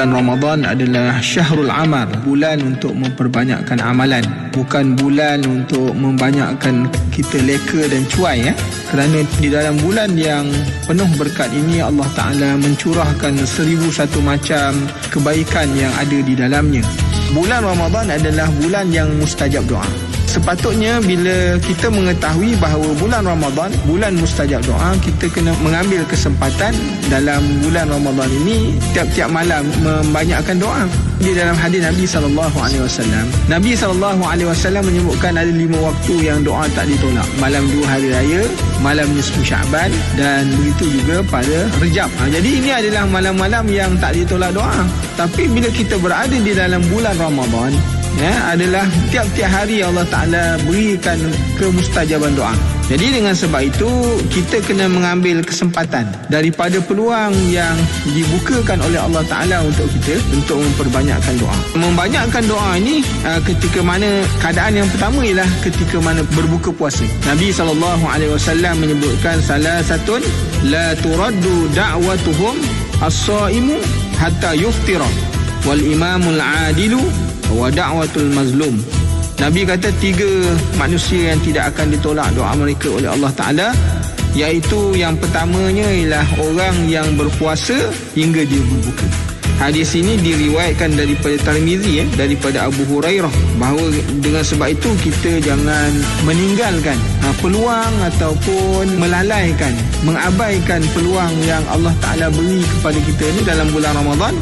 bulan Ramadan adalah syahrul amal, bulan untuk memperbanyakkan amalan, bukan bulan untuk membanyakkan kita leka dan cuai ya. Kerana di dalam bulan yang penuh berkat ini Allah Taala mencurahkan seribu satu macam kebaikan yang ada di dalamnya. Bulan Ramadan adalah bulan yang mustajab doa. Sepatutnya bila kita mengetahui bahawa bulan Ramadan, bulan mustajab doa, kita kena mengambil kesempatan dalam bulan Ramadan ini tiap-tiap malam membanyakkan doa. Di dalam hadis Nabi sallallahu alaihi wasallam, Nabi sallallahu alaihi wasallam menyebutkan ada lima waktu yang doa tak ditolak. Malam dua hari raya, malam nisfu Syaban dan begitu juga pada Rejab. Ha, jadi ini adalah malam-malam yang tak ditolak doa. Tapi bila kita berada di dalam bulan Ramadan, ya adalah tiap-tiap hari Allah Taala berikan kemustajaban doa. Jadi dengan sebab itu kita kena mengambil kesempatan daripada peluang yang dibukakan oleh Allah Taala untuk kita untuk memperbanyakkan doa. Membanyakkan doa ini uh, ketika mana keadaan yang pertama ialah ketika mana berbuka puasa. Nabi wasallam menyebutkan salah satu la turaddu da'watuhum as-saimu hatta yuftira wal imamul adilu wa da'watul mazlum. Nabi kata tiga manusia yang tidak akan ditolak doa mereka oleh Allah Ta'ala iaitu yang pertamanya ialah orang yang berpuasa hingga dia berbuka. Hadis ini diriwayatkan daripada Tirmizi ya, daripada Abu Hurairah bahawa dengan sebab itu kita jangan meninggalkan ha, peluang ataupun melalaikan, mengabaikan peluang yang Allah Taala beri kepada kita ni dalam bulan Ramadan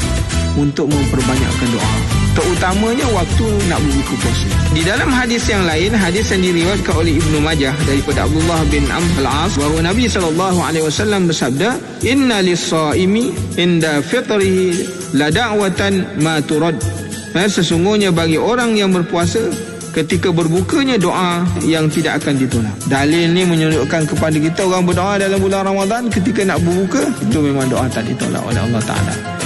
untuk memperbanyakkan doa terutamanya waktu nak berbuka puasa. Di dalam hadis yang lain, hadis yang diriwayatkan oleh Ibnu Majah daripada Abdullah bin Amr al-As bahawa Nabi sallallahu alaihi wasallam bersabda, "Inna lis-shaimi inda fitrihi la da'watan ma turad." Eh, sesungguhnya bagi orang yang berpuasa ketika berbukanya doa yang tidak akan ditolak. Dalil ni menunjukkan kepada kita orang berdoa dalam bulan Ramadan ketika nak berbuka itu memang doa tak ditolak oleh Allah Taala.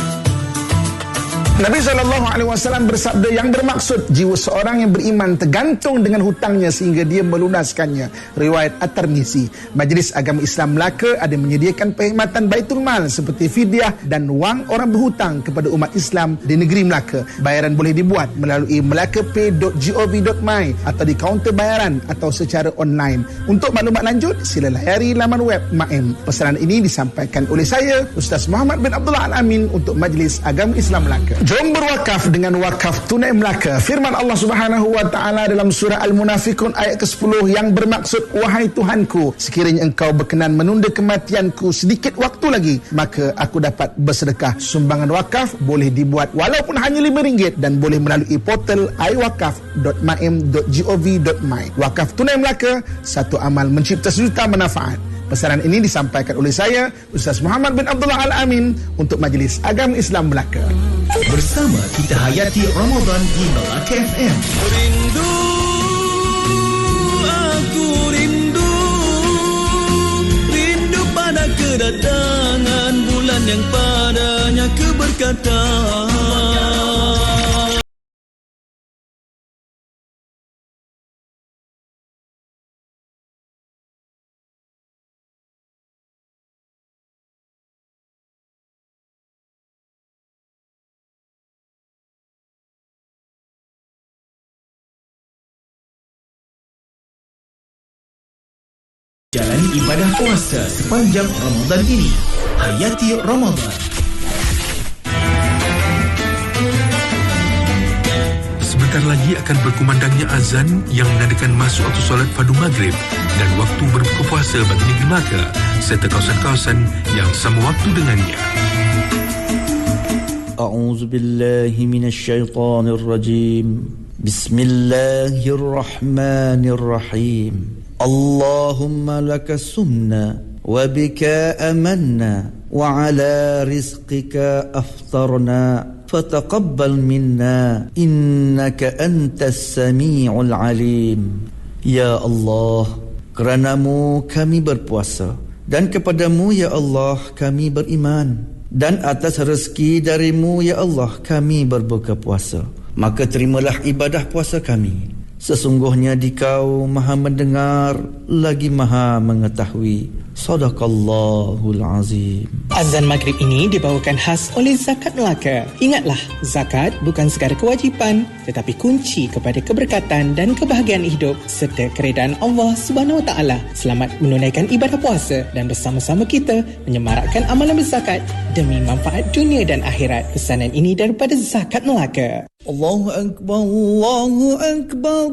Nabi SAW bersabda yang bermaksud jiwa seorang yang beriman tergantung dengan hutangnya sehingga dia melunaskannya. Riwayat At-Tirmizi. Majlis Agama Islam Melaka ada menyediakan perkhidmatan Baitul Mal seperti fidyah dan wang orang berhutang kepada umat Islam di negeri Melaka. Bayaran boleh dibuat melalui melakapay.gov.my atau di kaunter bayaran atau secara online. Untuk maklumat lanjut, sila layari laman web MAM. Pesanan ini disampaikan oleh saya, Ustaz Muhammad bin Abdullah Al-Amin untuk Majlis Agama Islam Melaka. Jom berwakaf dengan wakaf tunai Melaka. Firman Allah Subhanahu wa taala dalam surah Al-Munafikun ayat ke-10 yang bermaksud wahai Tuhanku, sekiranya engkau berkenan menunda kematianku sedikit waktu lagi, maka aku dapat bersedekah. Sumbangan wakaf boleh dibuat walaupun hanya RM5 dan boleh melalui portal iwakaf.maim.gov.my. Wakaf tunai Melaka, satu amal mencipta sejuta manfaat. Pesanan ini disampaikan oleh saya, Ustaz Muhammad bin Abdullah Al-Amin untuk Majlis Agama Islam Melaka. Bersama kita hayati Ramadan di Melaka FM. Jalani ibadah puasa sepanjang Ramadan ini. Hayati Ramadan. Sebentar lagi akan berkumandangnya azan yang menandakan masuk waktu solat fardu maghrib dan waktu berbuka puasa bagi negeri Melaka serta kawasan-kawasan yang sama waktu dengannya. أعوذ بالله من الشيطان الرجيم بسم الله الرحمن الرحيم اللهم لك سمنا وبك أمنا وعلى رزقك أفطرنا فتقبل منا إنك أنت السميع العليم يا الله keranamu kami berpuasa dan kepadamu ya Allah kami beriman dan atas rezeki darimu ya Allah kami berbuka puasa maka terimalah ibadah puasa kami sesungguhnya dikau maha mendengar lagi maha mengetahui Sadaqallahul azim. Azan maghrib ini dibawakan khas oleh Zakat Melaka. Ingatlah, zakat bukan sekadar kewajipan tetapi kunci kepada keberkatan dan kebahagiaan hidup serta keredaan Allah Subhanahu Wa Taala. Selamat menunaikan ibadah puasa dan bersama-sama kita menyemarakkan amalan berzakat demi manfaat dunia dan akhirat. Pesanan ini daripada Zakat Melaka. Allahu akbar, Allahu akbar.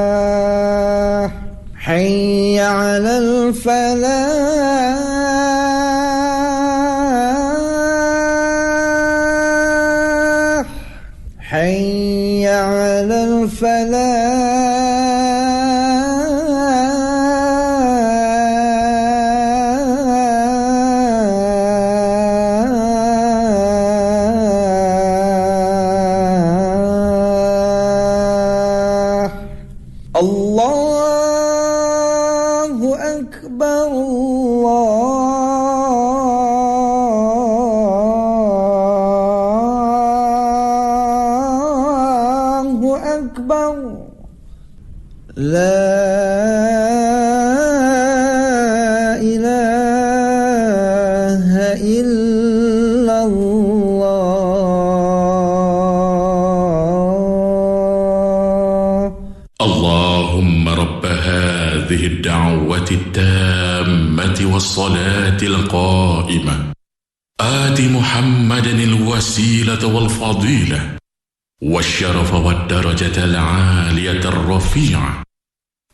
الصلاة حي على الفلاح أكبر لا إله إلا الله. اللهم رب هذه الدعوة التامة والصلاة القائمة. آت محمدا الوسيلة والفضيلة. والشرف والدرجة العالية الرفيعة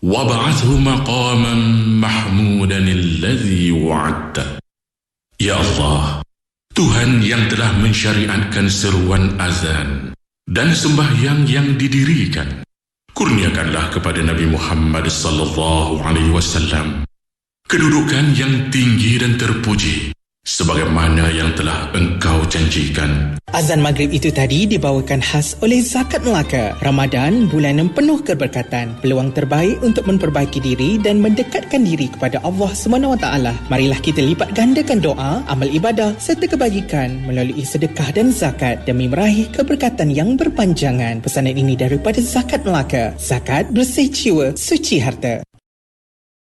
وابعثه مقاما محمودا الذي وعدته Ya Allah, Tuhan yang telah mensyariatkan seruan azan dan sembahyang yang didirikan, kurniakanlah kepada Nabi Muhammad sallallahu alaihi wasallam kedudukan yang tinggi dan terpuji sebagaimana yang telah engkau janjikan. Azan maghrib itu tadi dibawakan khas oleh Zakat Melaka. Ramadan, bulan yang penuh keberkatan. Peluang terbaik untuk memperbaiki diri dan mendekatkan diri kepada Allah SWT. Marilah kita lipat gandakan doa, amal ibadah serta kebajikan melalui sedekah dan zakat demi meraih keberkatan yang berpanjangan. Pesanan ini daripada Zakat Melaka. Zakat bersih jiwa, suci harta.